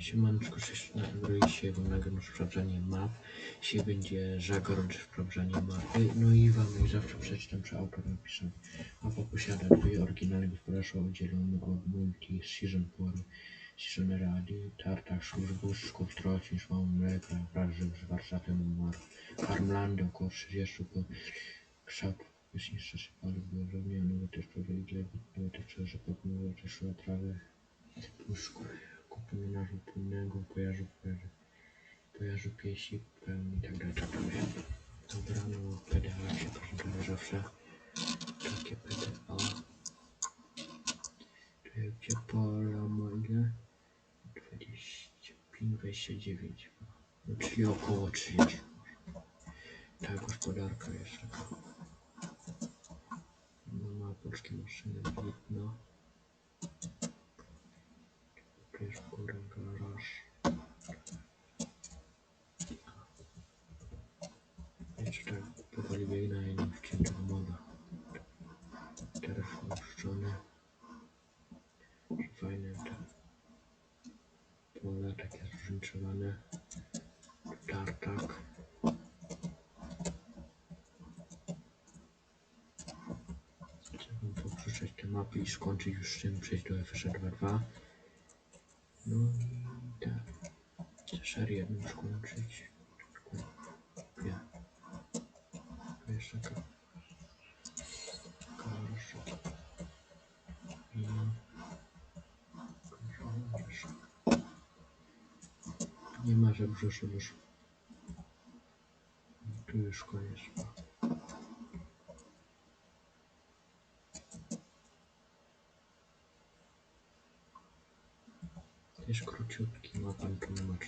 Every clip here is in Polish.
Siemaneczko, cześć na. Dzisiaj wam nagram sprawdzanie map. Dzisiaj będzie Żagor sprawdzanie mapy. No i wam jak zawsze przeczytam, czy autor napisze. Mapa posiada dwie oryginalne gospodarstwa oddzielone od multi season pory. Season rally, tartak, służbów, szkół, trocin, szmał, mleka, warzyw z warsztatem mar. Farmlandy około 30 po kształt jest niższy paliw było zrobione, bo też powiedzieli, były też że podmówiło też. Puszku, narzut płynnego, pojarzu, pojarzu, pojarzu piesi, pełni i tak dalej, tak. Dobra, no PDA się prezentuję zawsze. Takie PDA. Gdzie pola ile? 25, 29. No, czyli około 30. Ta gospodarka jest taka. No ma polskie maszyny, widno. Jeszcze powoli biegnę i nie wcięta moda. Telefon uszczony. Fajne te pole takie zróżnicowane. Tartak. Chciałbym poprzeczeć te mapy i skończyć już z tym, przejść do FS22. No i tak. Chcę serię skończyć. Kupię. Tu jeszcze taka. Garaż. I... Garaż. Nie ma, że brzuszy już. Tu już koniec. Jest króciutki, ma pan tu numer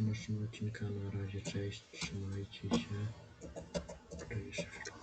musimy odcinka. Na razie cześć, trzymajcie się, kryje się w